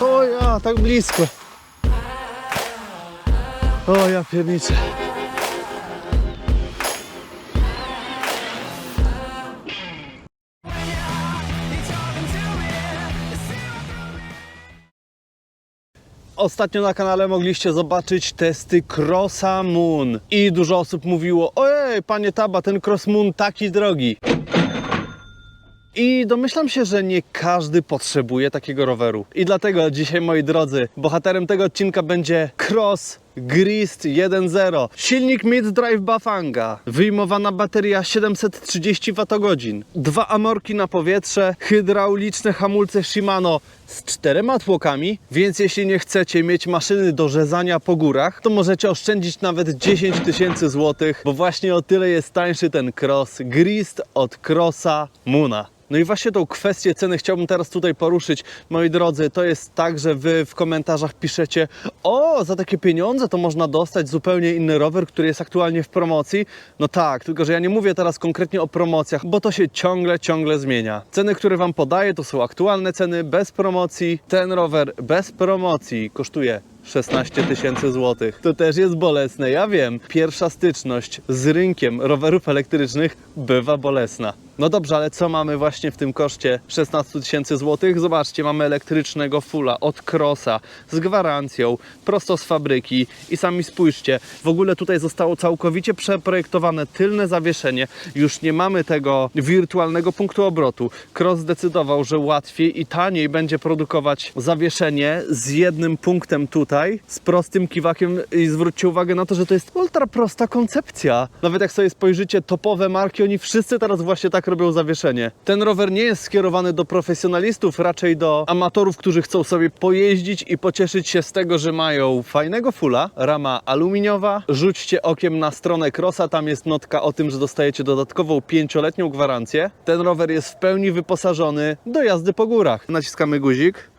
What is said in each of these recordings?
O ja, tak blisko. O ja pierniczę. Ostatnio na kanale mogliście zobaczyć testy Crossa Moon i dużo osób mówiło ojej, panie Taba, ten Cross Moon taki drogi. I domyślam się, że nie każdy potrzebuje takiego roweru. I dlatego dzisiaj, moi drodzy, bohaterem tego odcinka będzie Cross Grist 1.0. Silnik mid-drive Bafanga. Wyjmowana bateria 730 Wh. Dwa amorki na powietrze, hydrauliczne hamulce Shimano z czterema tłokami, więc jeśli nie chcecie mieć maszyny do rzezania po górach, to możecie oszczędzić nawet 10 tysięcy złotych, bo właśnie o tyle jest tańszy ten Cross Grist od Crossa Muna. No i właśnie tą kwestię ceny chciałbym teraz tutaj poruszyć. Moi drodzy, to jest tak, że wy w komentarzach piszecie o, za takie pieniądze to można dostać zupełnie inny rower, który jest aktualnie w promocji. No tak, tylko że ja nie mówię teraz konkretnie o promocjach, bo to się ciągle, ciągle zmienia. Ceny, które wam podaję, to są aktualne ceny, bez promocji. Ten rower bez promocji kosztuje 16 tysięcy złotych. To też jest bolesne, ja wiem. Pierwsza styczność z rynkiem rowerów elektrycznych bywa bolesna. No dobrze, ale co mamy właśnie w tym koszcie 16 tysięcy złotych? Zobaczcie, mamy elektrycznego fulla od Crossa z gwarancją, prosto z fabryki i sami spójrzcie, w ogóle tutaj zostało całkowicie przeprojektowane tylne zawieszenie. Już nie mamy tego wirtualnego punktu obrotu. Cross zdecydował, że łatwiej i taniej będzie produkować zawieszenie z jednym punktem tutaj, z prostym kiwakiem i zwróćcie uwagę na to, że to jest ultra prosta koncepcja. Nawet jak sobie spojrzycie, topowe marki, oni wszyscy teraz właśnie tak robią zawieszenie. Ten rower nie jest skierowany do profesjonalistów, raczej do amatorów, którzy chcą sobie pojeździć i pocieszyć się z tego, że mają fajnego fulla, rama aluminiowa. Rzućcie okiem na stronę Crossa, tam jest notka o tym, że dostajecie dodatkową pięcioletnią gwarancję. Ten rower jest w pełni wyposażony do jazdy po górach. Naciskamy guzik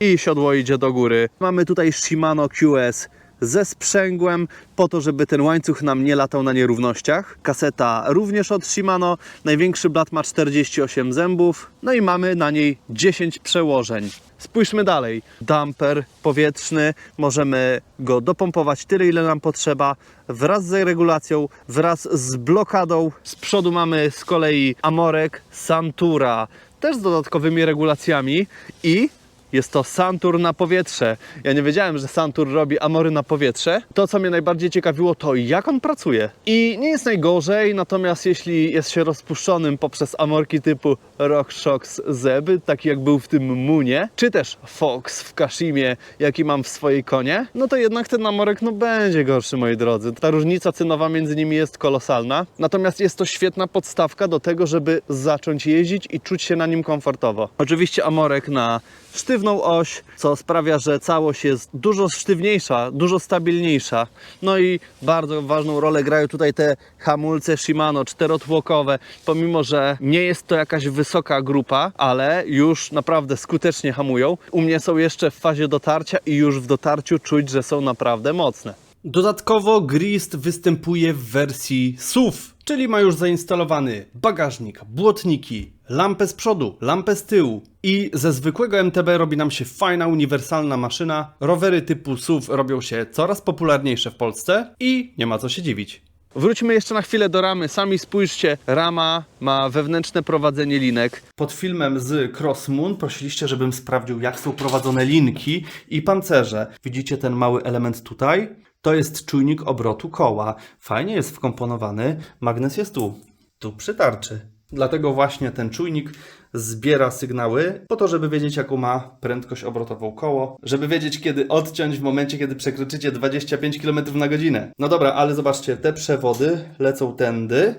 i siodło idzie do góry. Mamy tutaj Shimano QS ze sprzęgłem, po to, żeby ten łańcuch nam nie latał na nierównościach. Kaseta również od Shimano, największy blat ma 48 zębów, no i mamy na niej 10 przełożeń. Spójrzmy dalej. Damper powietrzny, możemy go dopompować tyle, ile nam potrzeba, wraz z regulacją, wraz z blokadą. Z przodu mamy z kolei Amorek Santura, też z dodatkowymi regulacjami i jest to Santur na powietrze. Ja nie wiedziałem, że Santur robi amory na powietrze. To, co mnie najbardziej ciekawiło, to jak on pracuje. I nie jest najgorzej, natomiast jeśli jest się rozpuszczonym poprzez amorki typu RockShox Zeb, taki jak był w tym Munie, czy też Fox w Kashimie, jaki mam w swojej konie, no to jednak ten amorek no będzie gorszy, moi drodzy. Ta różnica cenowa między nimi jest kolosalna. Natomiast jest to świetna podstawka do tego, żeby zacząć jeździć i czuć się na nim komfortowo. Oczywiście amorek na sztywną oś, co sprawia, że całość jest dużo sztywniejsza, dużo stabilniejsza. No i bardzo ważną rolę grają tutaj te hamulce Shimano czterotłokowe, pomimo że nie jest to jakaś wysoka grupa, ale już naprawdę skutecznie hamują. U mnie są jeszcze w fazie dotarcia i już w dotarciu czuć, że są naprawdę mocne. Dodatkowo Grist występuje w wersji SUV, czyli ma już zainstalowany bagażnik, błotniki, lampę z przodu, lampę z tyłu i ze zwykłego MTB robi nam się fajna, uniwersalna maszyna. Rowery typu SUV robią się coraz popularniejsze w Polsce i nie ma co się dziwić. Wróćmy jeszcze na chwilę do ramy. Sami spójrzcie, rama ma wewnętrzne prowadzenie linek. Pod filmem z Cross Moon prosiliście, żebym sprawdził, jak są prowadzone linki i pancerze. Widzicie ten mały element tutaj? To jest czujnik obrotu koła. Fajnie jest wkomponowany. Magnes jest tu, tu przy tarczy. Dlatego właśnie ten czujnik zbiera sygnały po to, żeby wiedzieć, jaką ma prędkość obrotową koło, żeby wiedzieć, kiedy odciąć w momencie, kiedy przekroczycie 25 km na godzinę. No dobra, ale zobaczcie, te przewody lecą tędy,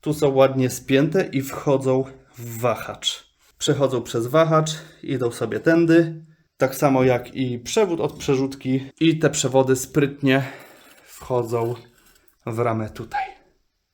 tu są ładnie spięte i wchodzą w wahacz. Przechodzą przez wahacz, idą sobie tędy, tak samo jak i przewód od przerzutki i te przewody sprytnie wchodzą w ramę tutaj.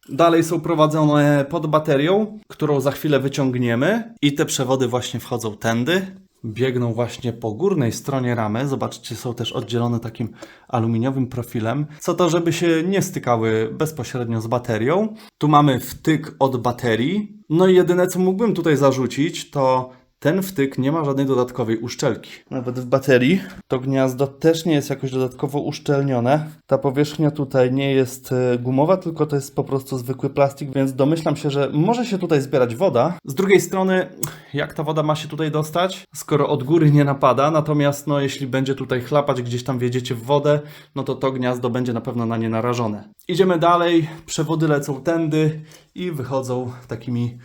Dalej są prowadzone pod baterią, którą za chwilę wyciągniemy i te przewody właśnie wchodzą tędy. Biegną właśnie po górnej stronie ramy. Zobaczcie, są też oddzielone takim aluminiowym profilem, co to, żeby się nie stykały bezpośrednio z baterią. Tu mamy wtyk od baterii. No i jedyne, co mógłbym tutaj zarzucić, to Ten wtyk nie ma żadnej dodatkowej uszczelki. Nawet w baterii to gniazdo też nie jest jakoś dodatkowo uszczelnione. Ta powierzchnia tutaj nie jest e, gumowa, tylko to jest po prostu zwykły plastik, więc domyślam się, że może się tutaj zbierać woda. Z drugiej strony, jak ta woda ma się tutaj dostać, skoro od góry nie napada, natomiast no, jeśli będzie tutaj chlapać, gdzieś tam wjedziecie w wodę, no to to gniazdo będzie na pewno na nie narażone. Idziemy dalej, przewody lecą tędy i wychodzą takimi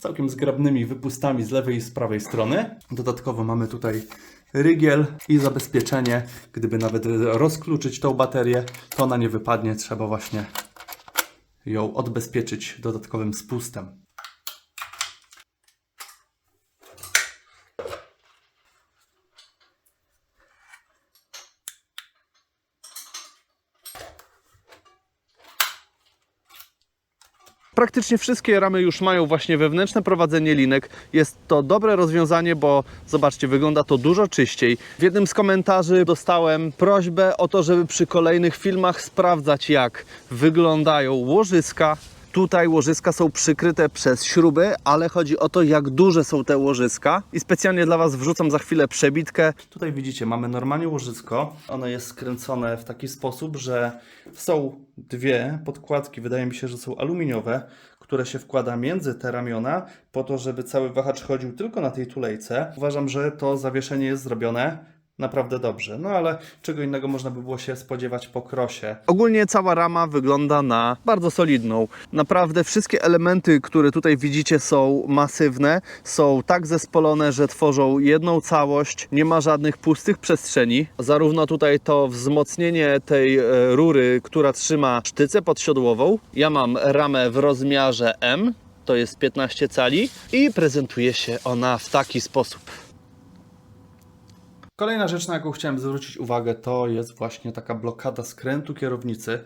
całkiem zgrabnymi wypustami z lewej i z prawej strony. Dodatkowo mamy tutaj rygiel i zabezpieczenie. Gdyby nawet rozkluczyć tą baterię, to ona nie wypadnie. Trzeba właśnie ją odbezpieczyć dodatkowym spustem. Praktycznie wszystkie ramy już mają właśnie wewnętrzne prowadzenie linek. Jest to dobre rozwiązanie, bo zobaczcie, wygląda to dużo czyściej. W jednym z komentarzy dostałem prośbę o to, żeby przy kolejnych filmach sprawdzać, jak wyglądają łożyska. Tutaj łożyska są przykryte przez śruby, ale chodzi o to, jak duże są te łożyska. I specjalnie dla Was wrzucam za chwilę przebitkę. Tutaj widzicie, mamy normalnie łożysko. Ono jest skręcone w taki sposób, że są dwie podkładki, wydaje mi się, że są aluminiowe, które się wkłada między te ramiona, po to, żeby cały wahacz chodził tylko na tej tulejce. Uważam, że to zawieszenie jest zrobione naprawdę dobrze. No ale czego innego można by było się spodziewać po krosie. Ogólnie cała rama wygląda na bardzo solidną. Naprawdę wszystkie elementy, które tutaj widzicie są masywne, są tak zespolone, że tworzą jedną całość. Nie ma żadnych pustych przestrzeni. Zarówno tutaj to wzmocnienie tej e, rury, która trzyma sztycę podsiodłową. Ja mam ramę w rozmiarze M, to jest 15 cali i prezentuje się ona w taki sposób. Kolejna rzecz, na jaką chciałem zwrócić uwagę, to jest właśnie taka blokada skrętu kierownicy.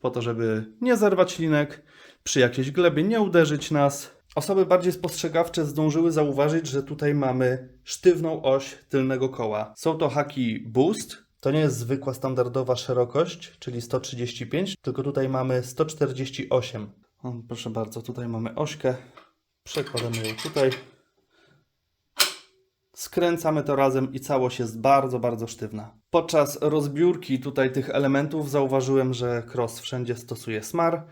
Po to, żeby nie zerwać linek, przy jakiejś glebie nie uderzyć nas. Osoby bardziej spostrzegawcze zdążyły zauważyć, że tutaj mamy sztywną oś tylnego koła. Są to haki Boost. To nie jest zwykła standardowa szerokość, czyli 135, tylko tutaj mamy 148. O, proszę bardzo, tutaj mamy ośkę. Przekładamy ją tutaj. Skręcamy to razem i całość jest bardzo, bardzo sztywna. Podczas rozbiórki tutaj tych elementów zauważyłem, że Cross wszędzie stosuje smar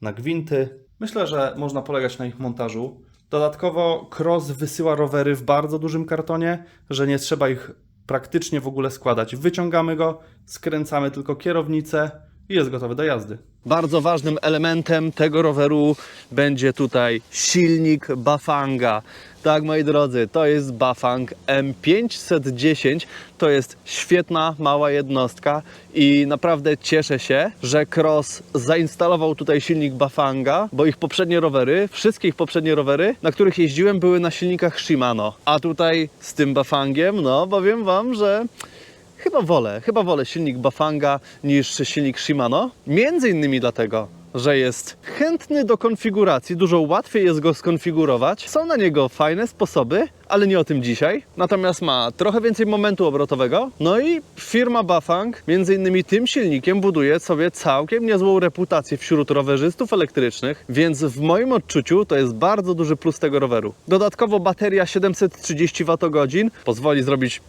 na gwinty. Myślę, że można polegać na ich montażu. Dodatkowo Cross wysyła rowery w bardzo dużym kartonie, że nie trzeba ich praktycznie w ogóle składać. Wyciągamy go, skręcamy tylko kierownicę i jest gotowy do jazdy. Bardzo ważnym elementem tego roweru będzie tutaj silnik Bafanga. Tak, moi drodzy, to jest Bafang M510. To jest świetna, mała jednostka i naprawdę cieszę się, że Cross zainstalował tutaj silnik Bafanga, bo ich poprzednie rowery, wszystkie ich poprzednie rowery, na których jeździłem, były na silnikach Shimano. A tutaj z tym Bafangiem, no powiem Wam, że Chyba wolę, chyba wolę silnik Bafanga niż silnik Shimano. Między innymi dlatego, że jest chętny do konfiguracji, dużo łatwiej jest go skonfigurować. Są na niego fajne sposoby, ale nie o tym dzisiaj. Natomiast ma trochę więcej momentu obrotowego. No i firma Bafang między innymi tym silnikiem buduje sobie całkiem niezłą reputację wśród rowerzystów elektrycznych, więc w moim odczuciu to jest bardzo duży plus tego roweru. Dodatkowo bateria 730 Wh pozwoli zrobić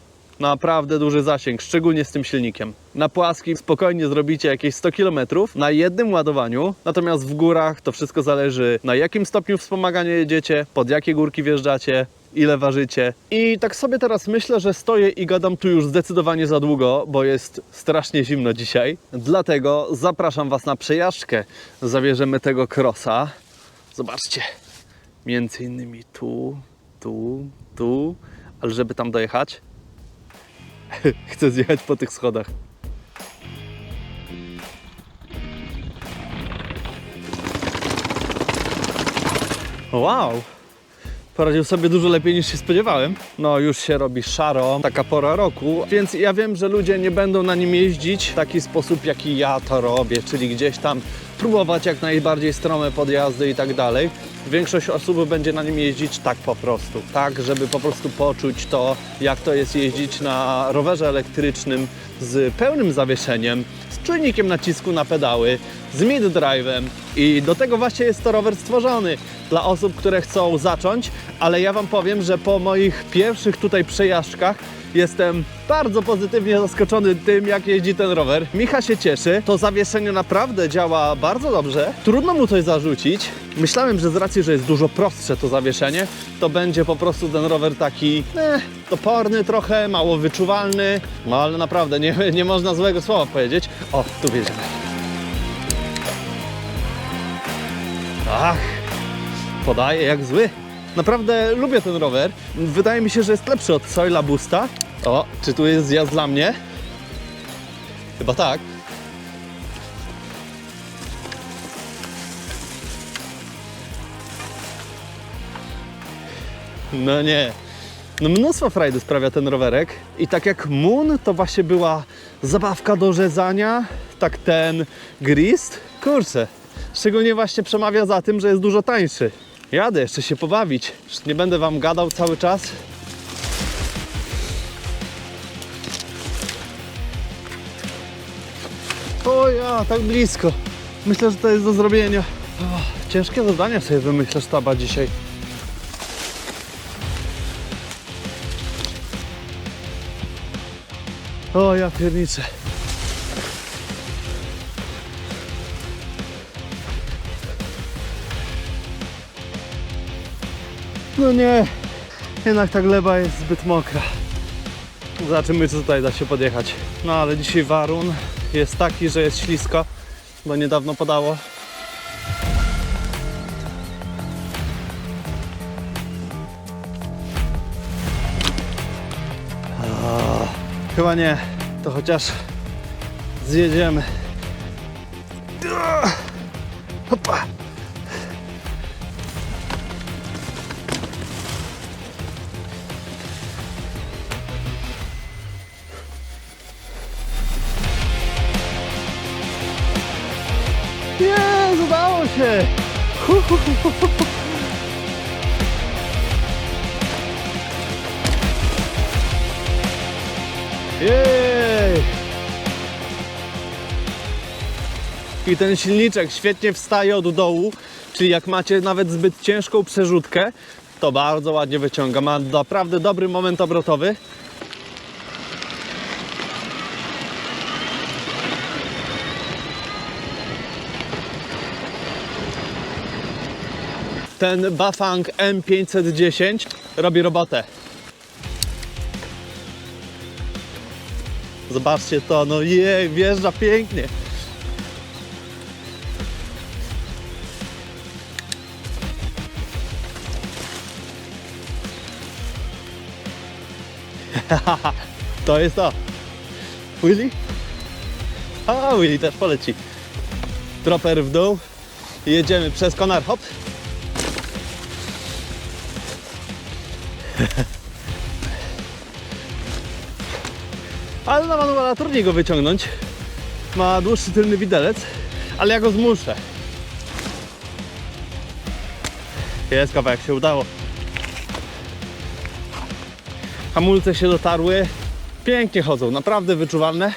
naprawdę duży zasięg, szczególnie z tym silnikiem. Na płaskim spokojnie zrobicie jakieś 100 km na jednym ładowaniu, natomiast w górach to wszystko zależy na jakim stopniu wspomagania jedziecie, pod jakie górki wjeżdżacie, ile ważycie. I tak sobie teraz myślę, że stoję i gadam tu już zdecydowanie za długo, bo jest strasznie zimno dzisiaj. Dlatego zapraszam Was na przejażdżkę. Zabierzemy tego krosa. Zobaczcie, między innymi tu, tu, tu, ale żeby tam dojechać, Chcę zjechać po tych schodach. Wow! Poradził sobie dużo lepiej niż się spodziewałem. No już się robi szaro, taka pora roku, więc ja wiem, że ludzie nie będą na nim jeździć w taki sposób, jaki ja to robię, czyli gdzieś tam próbować jak najbardziej strome podjazdy i tak dalej. Większość osób będzie na nim jeździć tak po prostu, tak, żeby po prostu poczuć to, jak to jest jeździć na rowerze elektrycznym z pełnym zawieszeniem, z czujnikiem nacisku na pedały, z mid-drive'em i do tego właśnie jest to rower stworzony. Dla osób, które chcą zacząć, ale ja Wam powiem, że po moich pierwszych tutaj przejażdżkach Jestem bardzo pozytywnie zaskoczony tym, jak jeździ ten rower. Micha się cieszy. To zawieszenie naprawdę działa bardzo dobrze. Trudno mu coś zarzucić. Myślałem, że z racji, że jest dużo prostsze to zawieszenie, to będzie po prostu ten rower taki eh, toporny trochę, mało wyczuwalny. No ale naprawdę nie, nie można złego słowa powiedzieć. O, tu wiedziemy. Ach, podaje jak zły. Naprawdę lubię ten rower. Wydaje mi się, że jest lepszy od Soila Boosta. O, czy tu jest zjazd dla mnie? Chyba tak. No nie. No mnóstwo frajdy sprawia ten rowerek. I tak jak Moon to właśnie była zabawka do rzezania, tak ten Grist, kurczę, szczególnie właśnie przemawia za tym, że jest dużo tańszy. Jadę jeszcze się pobawić. Nie będę wam gadał cały czas. O ja, tak blisko. Myślę, że to jest do zrobienia. O, ciężkie zadania sobie wymyślę sztaba dzisiaj. O ja pierniczę. No nie, jednak ta gleba jest zbyt mokra. Zobaczymy, czy tutaj da się podjechać. No ale dzisiaj warun jest taki, że jest ślisko, bo niedawno padało. A, Chyba nie, to chociaż zjedziemy. Hopa. Jest, udało się! Jej! I ten silniczek świetnie wstaje od dołu, czyli jak macie nawet zbyt ciężką przerzutkę, to bardzo ładnie wyciąga. Ma naprawdę dobry moment obrotowy. Ten Bafang M510 robi robotę. Zobaczcie to, no jej, wjeżdża pięknie. to jest to. Willy? A, Willy też poleci. Dropper w dół. Jedziemy przez konar, hop. Ale na manuala trudniej go wyciągnąć. Ma dłuższy tylny widelec, ale ja go zmuszę. Jest kawałek się udało. Hamulce się dotarły. Pięknie chodzą, naprawdę wyczuwalne.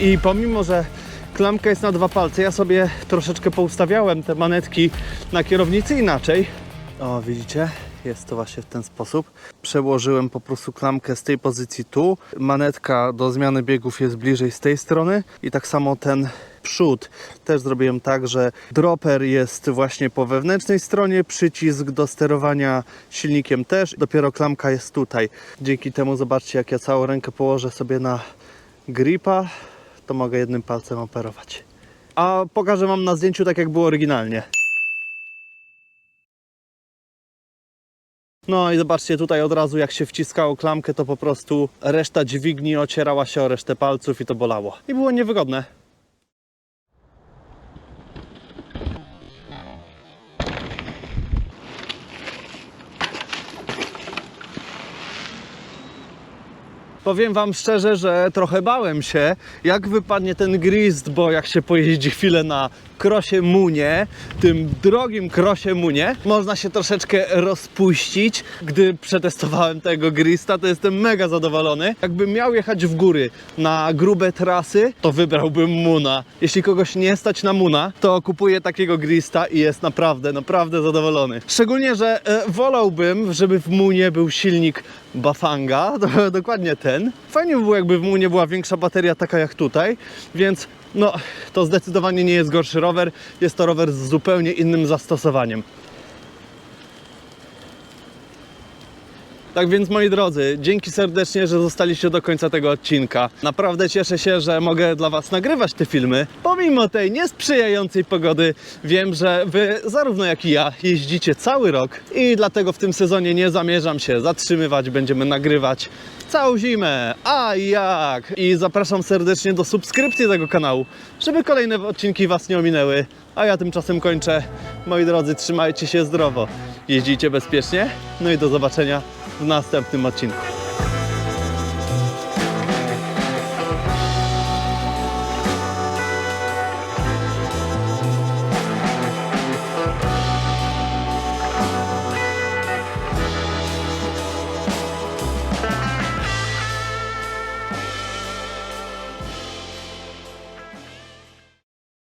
I pomimo, że klamka jest na dwa palce, ja sobie troszeczkę poustawiałem te manetki na kierownicy inaczej. O, widzicie? Jest to właśnie w ten sposób. Przełożyłem po prostu klamkę z tej pozycji tu. Manetka do zmiany biegów jest bliżej z tej strony. I tak samo ten przód też zrobiłem tak, że dropper jest właśnie po wewnętrznej stronie, przycisk do sterowania silnikiem też, dopiero klamka jest tutaj. Dzięki temu zobaczcie, jak ja całą rękę położę sobie na gripa, to mogę jednym palcem operować. A pokażę Wam na zdjęciu tak, jak było oryginalnie. No i zobaczcie tutaj od razu jak się wciskało klamkę, to po prostu reszta dźwigni ocierała się o resztę palców i to bolało. I było niewygodne. Powiem wam szczerze, że trochę bałem się, jak wypadnie ten grist, bo jak się pojeździ chwilę na krosie munie, tym drogim krosie munie, można się troszeczkę rozpuścić. Gdy przetestowałem tego grista, to jestem mega zadowolony. Jakbym miał jechać w góry na grube trasy, to wybrałbym muna. Jeśli kogoś nie stać na muna, to kupuję takiego grista i jest naprawdę, naprawdę zadowolony. Szczególnie, że e, wolałbym, żeby w munie był silnik Bafanga, dokładnie ten. Fajnie by było, jakby w munie była większa bateria, taka jak tutaj, więc no, to zdecydowanie nie jest gorszy rower. Jest to rower z zupełnie innym zastosowaniem. Tak więc moi drodzy, dzięki serdecznie, że zostaliście do końca tego odcinka. Naprawdę cieszę się, że mogę dla Was nagrywać te filmy. Pomimo tej niesprzyjającej pogody, wiem, że Wy, zarówno jak i ja, jeździcie cały rok i dlatego w tym sezonie nie zamierzam się zatrzymywać. Będziemy nagrywać całą zimę. A jak? I zapraszam serdecznie do subskrypcji tego kanału, żeby kolejne odcinki Was nie ominęły. A ja tymczasem kończę. Moi drodzy, trzymajcie się zdrowo, jeździcie bezpiecznie, no i do zobaczenia w następnym odcinku.